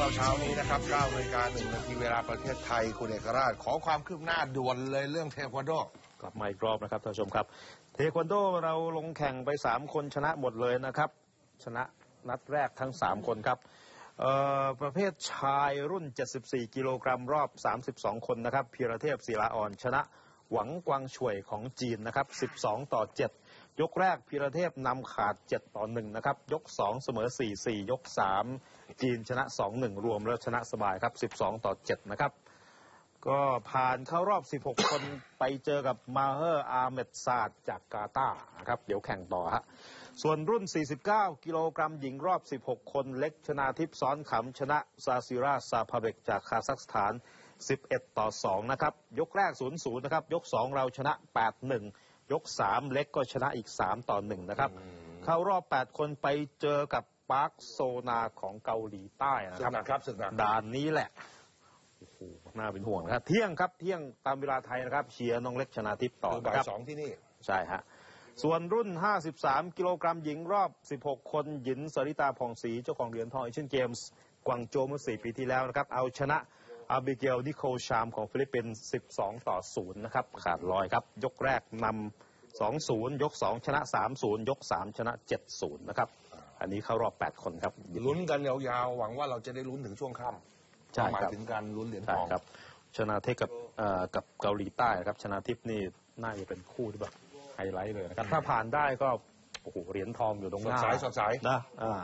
เราเช้านี้นะครับ9นาฬิกา1นาทีเวลาประเทศไทย คุณเอกราช ขอความคืบหน้าด่วนเลยเรื่องเทควันโด กลับมาอีกรอบนะครับท่านผู้ชมครับ เทควันโดเราลงแข่งไป 3 คนชนะหมดเลยนะครับ ชนะนัดแรกทั้ง 3 คนครับประเภทชายรุ่น 74 กิโลกรัมรอบ 32 คนนะครับพีระเทพศิลาอ่อนชนะ หวังกวางช่วยของจีนนะครับ 12 ต่อ 7 ยกแรกพีระเทพนำขาด 7 ต่อ 1 นะครับ ยก 2 เสมอ 4 4 ยก 3 จีนชนะ 2 1 รวมแล้วชนะสบายครับ 12 ต่อ 7 นะครับ ก็ผ่านเข้ารอบ 16 คนไปเจอกับมาเฮอร์อาเมดซาดจากกาตาร์นะครับ เดี๋ยวแข่งต่อฮะส่วนรุ่น 49 กิโลกรัมหญิงรอบ 16 คน เล็กชนาทิพย์ซ้อนขำชนะซาซิราซาพาเบกจากคาซัคสถาน 11 ต่อ 2 นะครับ ยกแรก 0 0 นะครับ ยก 2 เราชนะ 8 1 ยก 3 เล็กก็ชนะอีก 3 ต่อ 1 นะครับ เข้ารอบ 8 คนไปเจอกับปาร์คโซนาของเกาหลีใต้นะสึคกรับหนักครับสึกหนักด่านนี้แหละโอ้โหน่าเป็นห่วงนะครับ เที่ยงครับเที่ยงตามเวลาไทยนะครับ เชียร์น้องเล็กชนาทิพย์ต่อคือนะบ่ายครับสองที่นี่ ใช่ฮะส่วนรุ่น 53 กิโลกรัมหญิงรอบ 16 คนหญินสริตาผ่องศรีเจ้าของเหรียญทองเอเชียนเกมส์กวางโจวเมื่อ 4 ปีที่แล้วนะครับ เอาชนะ อาบิเกลนิโคลชามของฟิลิปปินส์12 ต่อ 0 นะครับ ขาดลอยครับ ยกแรกนำ2-0 ยก 2 ชนะ 3-0 ยก 3 ชนะ 7-0 นะครับ อันนี้เข้ารอบ 8 คนครับ ลุ้นกันยาวๆ หวังว่าเราจะได้ลุ้นถึงช่วงค่ำใช่หมายครับถึงการลุ้นเหรียญทใช่องครับ ชนะเทพกับเอ่อกับเกาหลีใต้นะครับ ชนะทิพย์นี่น่าจะเป็นคู่ที่แบบไฮไลท์เลยนะครับ ถ้าผ่านได้ก็ โอ้โห เหรียญทองอยู่ตรงหสดน้าใสสดใส นะอ่า